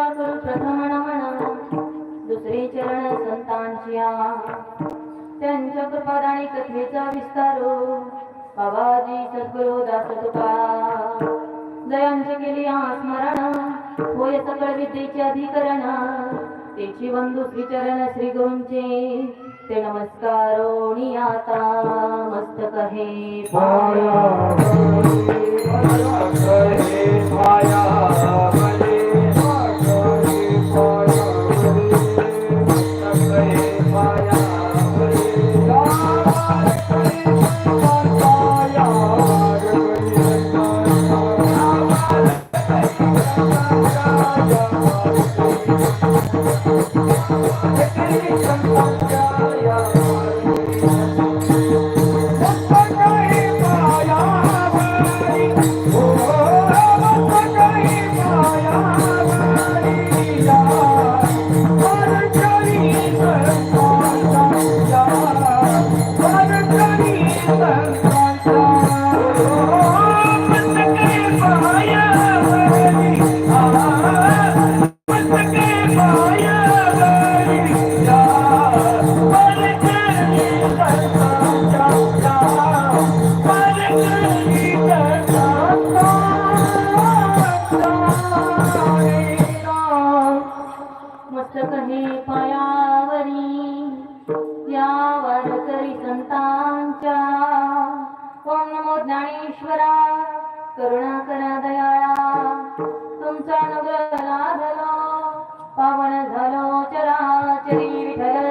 मंगळ करू प्रथम नमन दुसरे चरण संतांच्या त्यांच्या कृपादानी कथेचा विस्तारो बाबाजी सद्गुरु दास तुका जयांचे केली स्मरण. होय सकळ विद्येचे अधिकरण. तेची बंधू श्रीचरण श्री गुरूंचे ते नमस्कारोणी आता मस्तक हे पाया. मस्तक पायावरी या वारकरी संतांच्या ओम नमो ज्ञानेश्वरा करुणा करा दयाळा तुमचा अनुग्रह लाभलो पावन झालो चराचरी विठ्ठल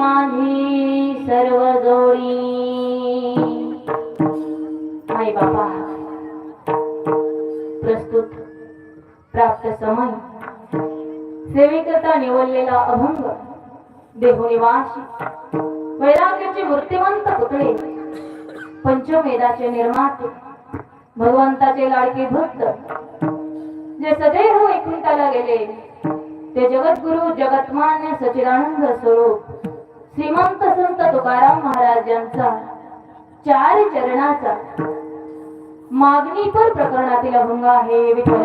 माझी सर्व जोडी. आई बाबा प्रस्तुत प्राप्त समय. सेवेकरता निवडलेला अभंग देहनिवासी. वैराग्याचे मूर्तिवंत पुतळे पंचमेदाचे निर्माते. भगवंताचे लाडके भक्त जे सदैव एकविताला गेले. ते जगद्गुरु जगतमान्य सचिदानंद स्वरूप. श्रीमंत संत तुकाराम महाराज यांचा चार चरणाचा मागणीपर प्रकरणातील अभंग आहे विठ्ठल